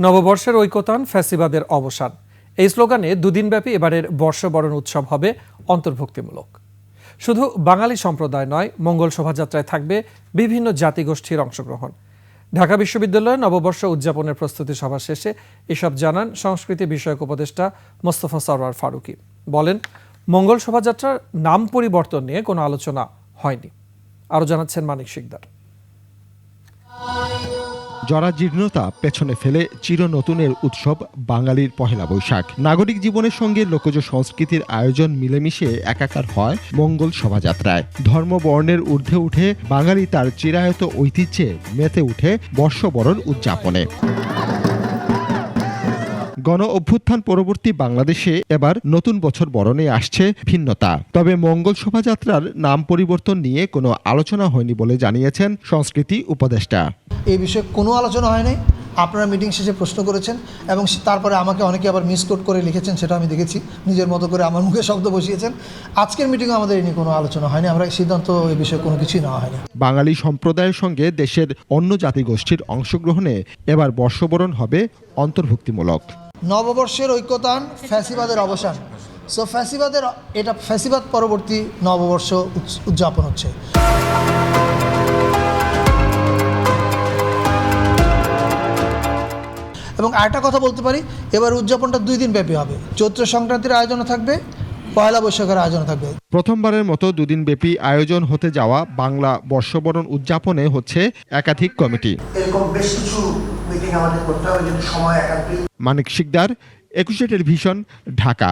নববর্ষের ঐকতান, ফ্যাসিবাদের অবসান। এই স্লোগানে দুদিনব্যাপী এবারের বর্ষবরণ উৎসব হবে অন্তর্ভুক্তিমূলক। শুধু বাঙালি সম্প্রদায় নয়, মঙ্গল শোভাযাত্রায় থাকবে বিভিন্ন জাতিগোষ্ঠীর অংশগ্রহণ। ঢাকা বিশ্ববিদ্যালয়ে নববর্ষ উদযাপনের প্রস্তুতি সভা শেষে এসব জানান সংস্কৃতি বিষয়ক উপদেষ্টা মোস্তফা সরওয়ার ফারুকী। বলেন, মঙ্গল শোভাযাত্রার নাম পরিবর্তন নিয়ে কোনো আলোচনা হয়নি। আরও জানাচ্ছেন মানিক শিকদার। জরাজীর্ণতা পেছনে ফেলে চির নতুনের উৎসব বাঙালির পহেলা বৈশাখ। নাগরিক জীবনের সঙ্গে লোকজ সংস্কৃতির আয়োজন মিলেমিশে একাকার হয় মঙ্গল শোভাযাত্রায়। ধর্ম বর্ণের ঊর্ধ্বে উঠে বাঙালি তার চিরায়ত ঐতিহ্যে মেতে উঠে বর্ষবরণ উদযাপনে। গণ অভ্যুত্থান পরবর্তী বাংলাদেশে এবার নতুন বছর বরণে আসছে ভিন্নতা। তবে মঙ্গল শোভাযাত্রার নাম পরিবর্তন নিয়ে কোনো আলোচনা হয়নি বলে জানিয়েছেন সংস্কৃতি উপদেষ্টা। এই বিষয়ে কোনো আলোচনা হয়নি। আপনারা মিটিং শেষে প্রশ্ন করেছেন এবং তারপরে আমাকে অনেকে আবার মিস মিসকোট করে লিখেছেন সেটা আমি দেখেছি। নিজের মতো করে আমার মুখে শব্দ বসিয়েছেন। আজকের মিটিংয়ে আমাদের এই নিয়ে কোনো আলোচনা হয়নি। আমরা এই সিদ্ধান্ত এই বিষয়ে কোনো কিছুই নেওয়া হয়নি। বাঙালি সম্প্রদায়ের সঙ্গে দেশের অন্য জাতিগোষ্ঠীর অংশগ্রহণে এবার বর্ষবরণ হবে অন্তর্ভুক্তিমূলক। নববর্ষের ঐক্যতান ফ্যাসিবাদের অবসান। সো ফ্যাসিবাদের, এটা ফ্যাসিবাদ পরবর্তী নববর্ষ উদযাপন হচ্ছে। এবং আরেকটা কথা বলতে পারি, এবার উদযাপনটা দুই দিন ব্যাপী হবে। চৈত্র সংক্রান্তির আয়োজনও থাকবে পয়লা বৈশাখের আয়োজন থাকবে। প্রথমবারের মতো দুদিন ব্যাপী আয়োজন হতে যাওয়া বাংলা বর্ষবরণ উদযাপনে হচ্ছে একাধিক কমিটি। এরকম বেশ কিছু মিটিং আমাদের করতে হবে সময় মানিক শিকদার একুশে টেলিভিশন ঢাকা।